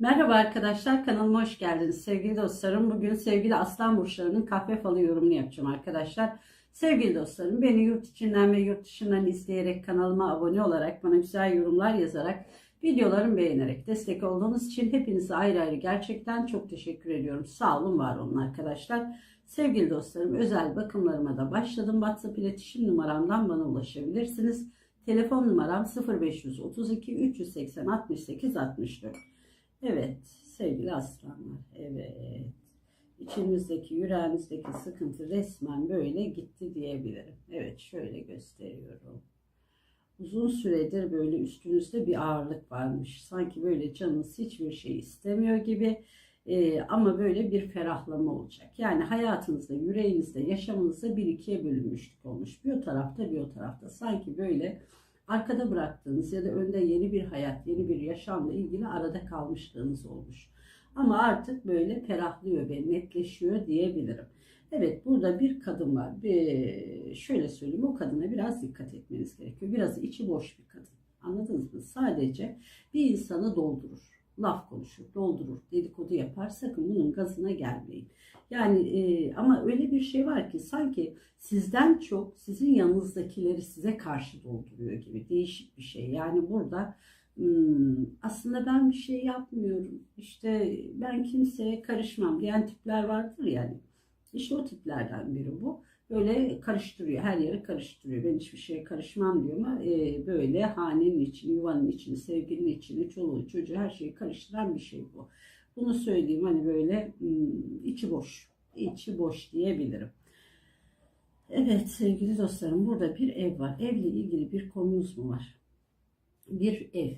Merhaba arkadaşlar kanalıma hoş geldiniz sevgili dostlarım. Bugün sevgili aslan burçlarının kahve falı yorumunu yapacağım arkadaşlar. Sevgili dostlarım beni yurt içinden ve yurt dışından izleyerek kanalıma abone olarak bana güzel yorumlar yazarak videolarımı beğenerek destek olduğunuz için hepinize ayrı ayrı gerçekten çok teşekkür ediyorum. Sağ olun var olun arkadaşlar. Sevgili dostlarım özel bakımlarıma da başladım. WhatsApp iletişim numaramdan bana ulaşabilirsiniz. Telefon numaram 0532 380 68 64. Evet sevgili aslanlar. Evet. İçinizdeki yüreğinizdeki sıkıntı resmen böyle gitti diyebilirim. Evet şöyle gösteriyorum. Uzun süredir böyle üstünüzde bir ağırlık varmış. Sanki böyle canınız hiçbir şey istemiyor gibi. Ee, ama böyle bir ferahlama olacak. Yani hayatınızda, yüreğinizde, yaşamınızda bir ikiye bölünmüşlük olmuş. Bir o tarafta bir o tarafta. Sanki böyle arkada bıraktığınız ya da önde yeni bir hayat, yeni bir yaşamla ilgili arada kalmışlığınız olmuş. Ama artık böyle ferahlıyor ve netleşiyor diyebilirim. Evet burada bir kadın var. Bir, şöyle söyleyeyim o kadına biraz dikkat etmeniz gerekiyor. Biraz içi boş bir kadın. Anladınız mı? Sadece bir insanı doldurur. Laf konuşur, doldurur, dedikodu yapar. Sakın bunun gazına gelmeyin. Yani e, ama öyle bir şey var ki sanki sizden çok sizin yanınızdakileri size karşı dolduruyor gibi değişik bir şey. Yani burada hmm, aslında ben bir şey yapmıyorum. İşte ben kimseye karışmam diyen tipler vardır yani. İşte o tiplerden biri bu. Böyle karıştırıyor, her yeri karıştırıyor. Ben hiçbir şeye karışmam diyor ama e, böyle hanenin içini, yuvanın içini, sevgilinin içini, çoluğu, çocuğu her şeyi karıştıran bir şey bu. Bunu söyleyeyim hani böyle hmm, içi boş, içi boş diyebilirim. Evet sevgili dostlarım burada bir ev var. Evle ilgili bir konumuz mu var? Bir ev.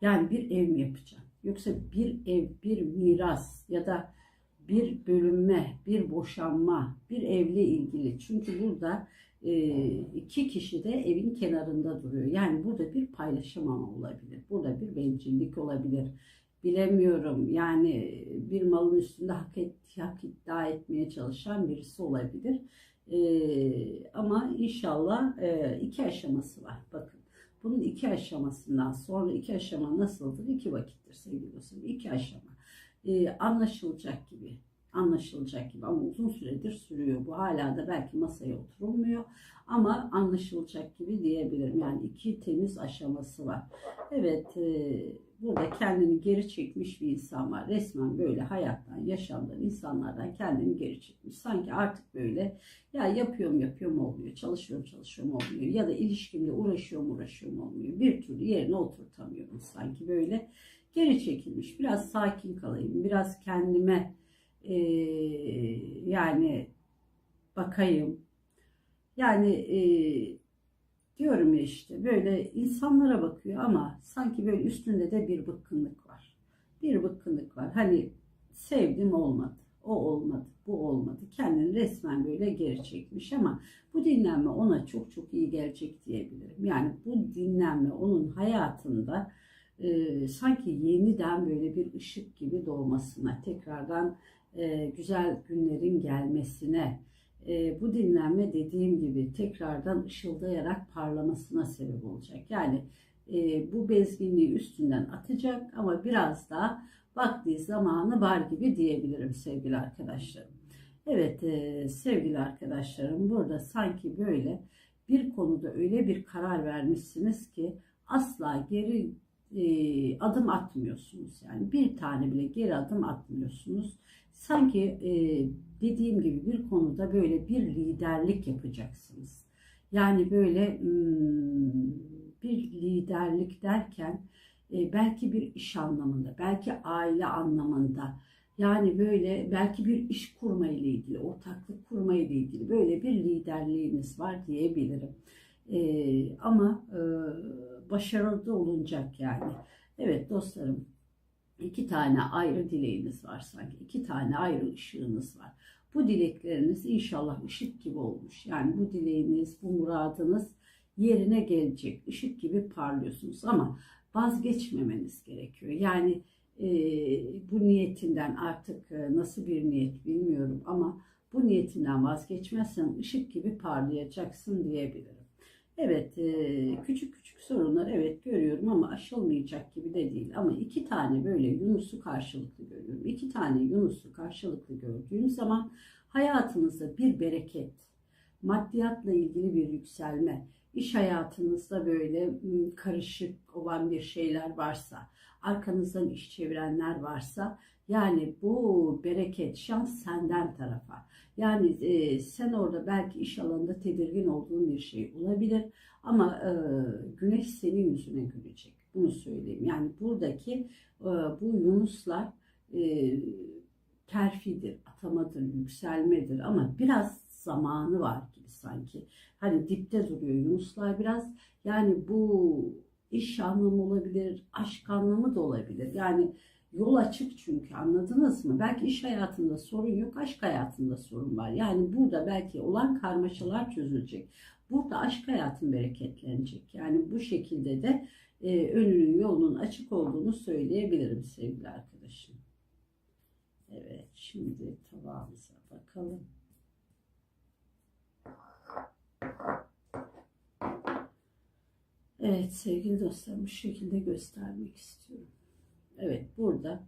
Yani bir ev mi yapacağım? Yoksa bir ev, bir miras ya da bir bölünme, bir boşanma, bir evle ilgili. Çünkü burada e, iki kişi de evin kenarında duruyor. Yani burada bir paylaşamama olabilir. Burada bir bencillik olabilir. Bilemiyorum. Yani bir malın üstünde hak, et, hak iddia etmeye çalışan birisi olabilir. E, ama inşallah e, iki aşaması var. Bakın. Bunun iki aşamasından sonra iki aşama nasıldır? İki vakittir sevgili dostum. İki aşama e, anlaşılacak gibi anlaşılacak gibi ama uzun süredir sürüyor. Bu hala da belki masaya oturulmuyor ama anlaşılacak gibi diyebilirim. Yani iki temiz aşaması var. Evet e, burada kendini geri çekmiş bir insan var. Resmen böyle hayattan, yaşamdan, insanlardan kendini geri çekmiş. Sanki artık böyle ya yapıyorum yapıyorum olmuyor, çalışıyorum çalışıyorum olmuyor ya da ilişkimle uğraşıyorum uğraşıyorum olmuyor. Bir türlü yerine oturtamıyorum sanki böyle geri çekilmiş. Biraz sakin kalayım, biraz kendime e, yani bakayım. Yani e, diyorum ya işte böyle insanlara bakıyor ama sanki böyle üstünde de bir bıkkınlık var. Bir bıkkınlık var. Hani sevdim olmadı. O olmadı, bu olmadı. Kendini resmen böyle geri çekmiş ama bu dinlenme ona çok çok iyi gelecek diyebilirim. Yani bu dinlenme onun hayatında e, sanki yeniden böyle bir ışık gibi doğmasına, tekrardan e, güzel günlerin gelmesine, e, bu dinlenme dediğim gibi tekrardan ışıldayarak parlamasına sebep olacak. Yani e, bu bezginliği üstünden atacak ama biraz daha vakti zamanı var gibi diyebilirim sevgili arkadaşlarım. Evet e, sevgili arkadaşlarım burada sanki böyle bir konuda öyle bir karar vermişsiniz ki asla geri e, adım atmıyorsunuz. Yani bir tane bile geri adım atmıyorsunuz. Sanki e, dediğim gibi bir konuda böyle bir liderlik yapacaksınız. Yani böyle hmm, bir liderlik derken e, belki bir iş anlamında, belki aile anlamında, yani böyle belki bir iş kurma ile ilgili, ortaklık kurma ile ilgili böyle bir liderliğiniz var diyebilirim. E, ama e, başarılı olunacak yani. Evet dostlarım iki tane ayrı dileğiniz var sanki. iki tane ayrı ışığınız var. Bu dilekleriniz inşallah ışık gibi olmuş. Yani bu dileğiniz, bu muradınız yerine gelecek. Işık gibi parlıyorsunuz ama vazgeçmemeniz gerekiyor. Yani e, bu niyetinden artık e, nasıl bir niyet bilmiyorum ama bu niyetinden vazgeçmezsen ışık gibi parlayacaksın diyebilirim. Evet, e, küçük küçük sorunlar evet görüyorum ama aşılmayacak gibi de değil. Ama iki tane böyle Yunus'u karşılıklı görüyorum. İki tane Yunus'u karşılıklı gördüğüm zaman hayatınızda bir bereket, maddiyatla ilgili bir yükselme, iş hayatınızda böyle karışık olan bir şeyler varsa, arkanızdan iş çevirenler varsa, yani bu bereket, şans senden tarafa. Yani e, sen orada belki iş alanında tedirgin olduğun bir şey olabilir ama e, güneş senin yüzüne gülecek. Bunu söyleyeyim. Yani buradaki e, bu yunuslar e, terfidir, atamadır, yükselmedir ama biraz zamanı var gibi sanki. Hani dipte duruyor yunuslar biraz. Yani bu iş anlamı olabilir, aşk anlamı da olabilir. Yani Yol açık çünkü anladınız mı? Belki iş hayatında sorun yok, aşk hayatında sorun var. Yani burada belki olan karmaşalar çözülecek. Burada aşk hayatın bereketlenecek. Yani bu şekilde de e, önünün yolunun açık olduğunu söyleyebilirim sevgili arkadaşım. Evet, şimdi tabağımıza bakalım. Evet sevgili dostlarım bu şekilde göstermek istiyorum. Evet burada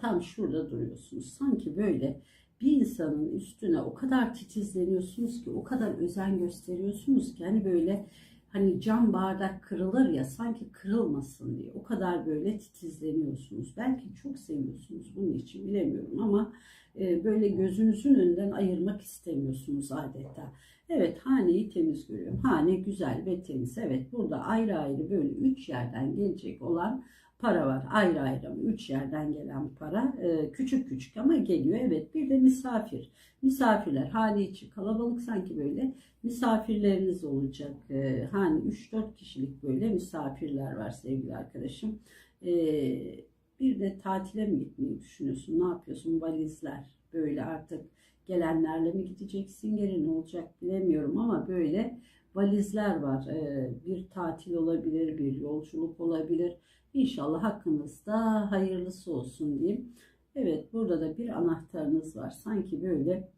tam şurada duruyorsunuz. Sanki böyle bir insanın üstüne o kadar titizleniyorsunuz ki o kadar özen gösteriyorsunuz ki hani böyle hani cam bardak kırılır ya sanki kırılmasın diye o kadar böyle titizleniyorsunuz. Belki çok seviyorsunuz bunun için bilemiyorum ama e, böyle gözünüzün önünden ayırmak istemiyorsunuz adeta. Evet haneyi temiz görüyorum. Hane güzel ve temiz. Evet burada ayrı ayrı böyle üç yerden gelecek olan para var. Ayrı ayrı üç yerden gelen para. Ee, küçük küçük ama geliyor. Evet bir de misafir. Misafirler hane içi kalabalık sanki böyle misafirleriniz olacak. Ee, hani 3-4 kişilik böyle misafirler var sevgili arkadaşım. Ee, bir de tatile mi gitmeyi düşünüyorsun? Ne yapıyorsun? Valizler böyle artık gelenlerle mi gideceksin? Geri ne olacak bilemiyorum ama böyle valizler var. Ee, bir tatil olabilir, bir yolculuk olabilir. İnşallah hakkınızda hayırlısı olsun diyeyim. Evet burada da bir anahtarınız var. Sanki böyle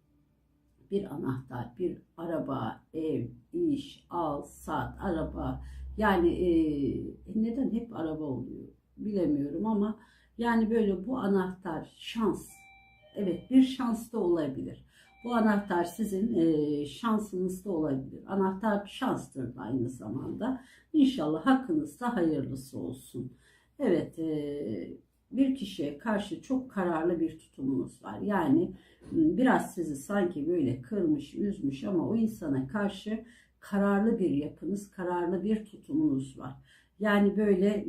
bir anahtar, bir araba, ev, iş, al, sat, araba. Yani e, neden hep araba oluyor bilemiyorum ama yani böyle bu anahtar şans. Evet bir şans da olabilir. Bu anahtar sizin e, şansınız olabilir. Anahtar şanstır da aynı zamanda. İnşallah hakkınızda hayırlısı olsun. Evet, e, bir kişiye karşı çok kararlı bir tutumunuz var. Yani biraz sizi sanki böyle kırmış, üzmüş ama o insana karşı kararlı bir yapınız, kararlı bir tutumunuz var. Yani böyle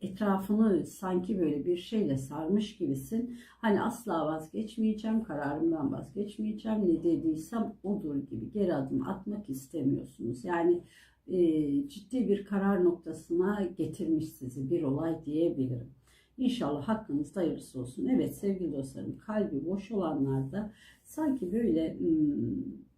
etrafını sanki böyle bir şeyle sarmış gibisin. Hani asla vazgeçmeyeceğim, kararımdan vazgeçmeyeceğim. Ne dediysem odur gibi geri adım atmak istemiyorsunuz. Yani e, ciddi bir karar noktasına getirmiş sizi bir olay diyebilirim. İnşallah hakkınızda hayırlısı olsun. Evet sevgili dostlarım kalbi boş olanlarda sanki böyle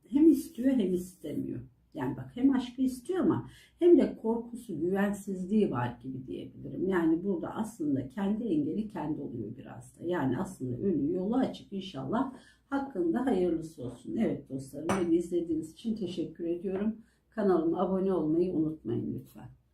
hem istiyor hem istemiyor. Yani bak hem aşkı istiyor ama hem de korkusu, güvensizliği var gibi diyebilirim. Yani burada aslında kendi engeli kendi oluyor biraz da. Yani aslında önü yolu açık inşallah hakkında hayırlısı olsun. Evet dostlarım beni izlediğiniz için teşekkür ediyorum. Kanalıma abone olmayı unutmayın lütfen.